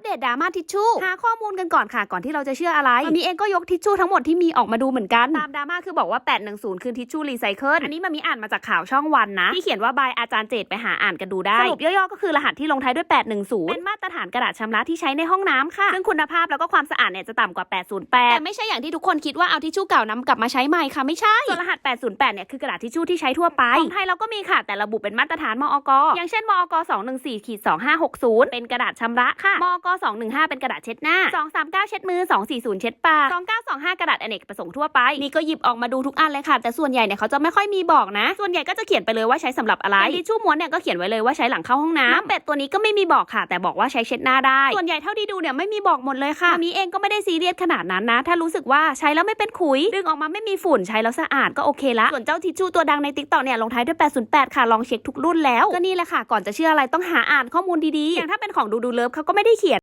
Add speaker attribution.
Speaker 1: ปเดตดราม่าทิชชู่หาข้อมูลกันก่อนค่ะก่อนที่เราจะเชื่ออะไรวันนี้เองก็ยกทิชชู่ทั้งหมดที่มีออกมาดูเหมือนกัน ตามดราม่าคือบอกว่า 810 คือทิชชู่รีไซเคิลอันนี้มันมีอ่านมาจากข่าวช่องวันนะ ที่เขียนว่าบายอาจารย์เจตไปหาอ่านกันดูได้ สรุปย่อๆก็คือรหัสที่ลงท้ายด้วย 810 เป็นมาตรฐานกระดาษชำระที่ใช้ในห้องน้ำค่ะ ซึ่งคุณภาพแล้วก็ความสะอาดเนี่ยจะต่ำกว่า 808 แต่ไม่ใช่อย่างที่ทุกคนคิดว่าเอาทิชชู่เก่านำกลับมาใช้ใหม่ค่ะไม่ใช่ส่วนรหัส 808 เนี่ยคือกระดาษทิชชู่ที่ใช้ทั่วไปของไทยเราก็มีค่ะแต่ระบุเป็นมาตรฐานมอกอย่างเช่นมอก214ขีด2560 เป็นกระดาษชำระค่ะมอก215 เป็นกระดาษเช็ดหน้า 239 เช็ดมือ 240 เช็ดปาก 2925 กระดาษอเนกประสงค์ทั่วไป นี่ก็หยิบออกมาดูทุกอันเลยค่ะ แต่ส่วนใหญ่เนี่ยเขาจะไม่ค่อยมีบอกนะ ส่วนใหญ่ก็จะเขียนไปเลยว่าใช้สำหรับอะไรทิชชู่ม้วนเนี่ยก็เขียนไว้เลยว่าใช้หลังเข้าห้องน้ำเป็ดตัวนี้ก็ไม่มีบอกค่ะ แต่บอกว่าใช้เช็ดหน้าได้ ส่วนใหญ่เท่าที่ดูเนี่ยไม่มีบอกหมดเลยค่ะมีเองก็ไม่ได้ซีเรียสขนาดนั้นนะ ถ้ารู้สึกว่าใช้แล้วไม่เป็นขุย ดึงออกมาไม่มีฝุ่นใช้แล้วสะอาดก็โอเคละ ส่วนเจ้าทิชชู่ตัวดังในติ๊กต็อกเนี่ยลงท้ายด้วย 808 ค่ะ ลองเช็คทุกรุ่นแล้ว ก็นี่แหละค่ะ ก่อนจะเชื่ออะไรต้องหาอ่านข้อมูลดีๆ อย่างถ้าเป็นของดูดูเลิฟเขาก็ไม่ได้เขียน